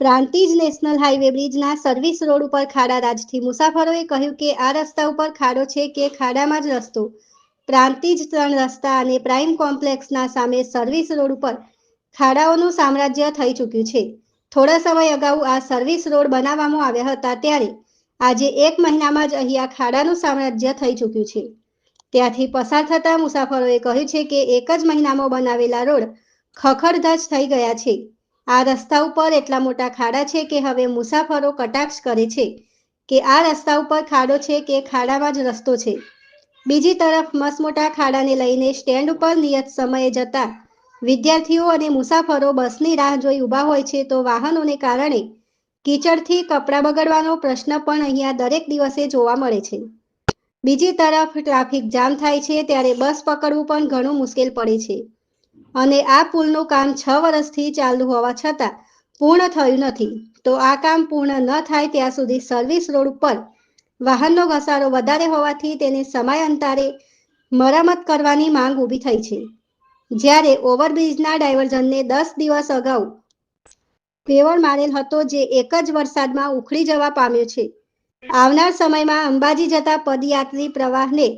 Prantij national highway બ્રિજના service road ઉપર ખાડા રાજથી મુસાફરોએ કહ્યું કે આ રસ્તા ઉપર ખાડો છે કે ખાડામાં જ રસ્તો. પ્રાંતિજ ત્રણ રસ્તા અને પ્રાઇમ કોમ્પ્લેક્સના સામે સર્વિસ રોડ ઉપર ખાડાઓનું સામ્રાજ્ય થઈ ચૂક્યું છે. થોડા સમય અગાઉ આ સર્વિસ રોડ બનાવવામાં આવ્યા હતા ત્યારે આજે એક મહિનામાં જ અહીંયા ખાડાનું સામ્રાજ્ય થઈ ચૂક્યું છે. ત્યાંથી પસાર થતા મુસાફરોએ કહ્યું છે કે એક જ મહિનામાં બનાવેલા રોડ ખખડધજ થઈ ગયા છે. આ રસ્તા ઉપર એટલા મોટા ખાડા છે કે હવે મુસાફરો કટાક્ષ કરે છે કે આ રસ્તા ઉપર ખાડો છે કે ખાડામાં જ રસ્તો છે. બીજી તરફ મસમોટા ખાડાને લઈને સ્ટેન્ડ ઉપર નિયત સમયે જતા વિદ્યાર્થીઓ અને મુસાફરો બસની રાહ જોઈ ઊભા હોય છે તો વાહનોને કારણે કીચડથી કપડાં બગડવાનો પ્રશ્ન પણ અહીંયા દરેક દિવસે જોવા મળે છે. બીજી તરફ ટ્રાફિક જામ થાય છે ત્યારે બસ પકડવું પણ ઘણું મુશ્કેલ પડે છે. અને આ પુલનું કામ છ વર્ષથી ચાલુ હોવા છતાં પૂર્ણ થયું નથી. તો આ કામ પૂર્ણ ન થાય ત્યાં સુધી સર્વિસ રોડ ઉપર વાહનનો ઘસારો વધારે હોવાથી તેને સમયાંતરે મરામત કરવાની માંગ ઊભી થઈ છે. જ્યારે ઓવરબ્રિજના ડાયવર્ઝનને દસ દિવસ અગાઉ પેવર મારેલ હતો જે એક જ વરસાદમાં ઉખડી જવા પામ્યો છે. આવનાર સમયમાં અંબાજી જતા પદયાત્રી પ્રવાહને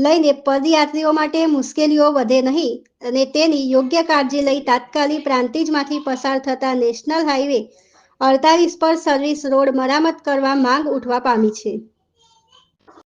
લઈને પદયાત્રીઓ માટે મુશ્કેલીઓ વધે નહીં અને તેની યોગ્ય કાળજી લઈ તાત્કાલિક પ્રાંતિજમાંથી પસાર થતા નેશનલ હાઈવે અડતાલીસ પર સર્વિસ રોડ મરામત કરવા માંગ ઉઠવા પામી છે.